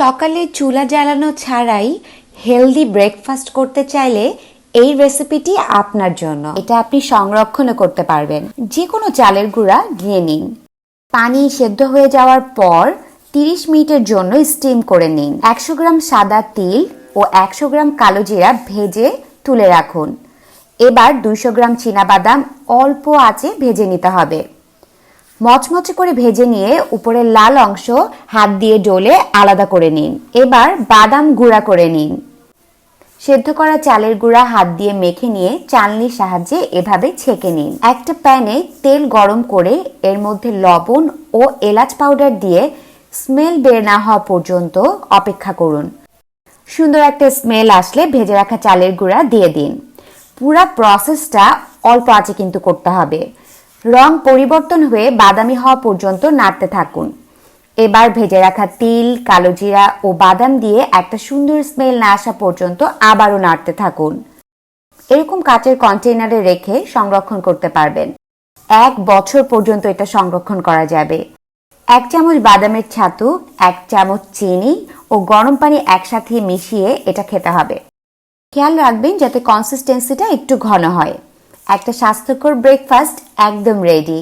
সকালে চুলা জ্বালানো ছাড়াই হেলদি ব্রেকফাস্ট করতে চাইলে এই রেসিপিটি আপনার জন্য। এটা আপনি সংরক্ষণও করতে পারবেন। যে কোনো চালের গুঁড়া নিয়ে নিন। পানি সেদ্ধ হয়ে যাওয়ার পর 30 মিনিটের জন্য স্টিম করে নিন। একশো গ্রাম সাদা তিল ও একশো গ্রাম কালো জিরা ভেজে তুলে রাখুন। এবার দুইশো গ্রাম বাদাম অল্প আঁচে ভেজে নিতে হবে। মচমচে করে ভেজে নিয়ে উপরের লাল অংশ হাত দিয়ে ডলে আলাদা করে নিন। এবার বাদাম গুঁড়া করে নিন। সেদ্ধ করা চালের গুঁড়া হাত দিয়ে মেখে নিয়ে চালনির সাহায্যে এভাবে ছেঁকে নিন। একটা প্যানে তেল গরম করে এর মধ্যে লবণ ও এলাচ পাউডার দিয়ে স্মেল বের না হওয়া পর্যন্ত অপেক্ষা করুন। সুন্দর একটা স্মেল আসলে ভেজে রাখা চালের গুঁড়া দিয়ে দিন। পুরা প্রসেসটা অল্প আঁচে কিন্তু করতে হবে। রং পরিবর্তন হয়ে বাদামি হওয়া পর্যন্ত নাড়তে থাকুন। এবার ভেজে রাখা তিল, কালো জিরা ও বাদাম দিয়ে একটা সুন্দর স্মেল না আসা পর্যন্ত আবারও নাড়তে থাকুন। এরকম কাচের কন্টেইনারে রেখে সংরক্ষণ করতে পারবেন। এক বছর পর্যন্ত এটা সংরক্ষণ করা যাবে। এক চামচ বাদামের ছাতু, এক চামচ চিনি ও গরম পানি একসাথে মিশিয়ে এটা খেতে হবে। খেয়াল রাখবেন যাতে কনসিস্টেন্সিটা একটু ঘন হয়। একটা স্বাস্থ্যকর ব্রেকফাস্ট একদম রেডি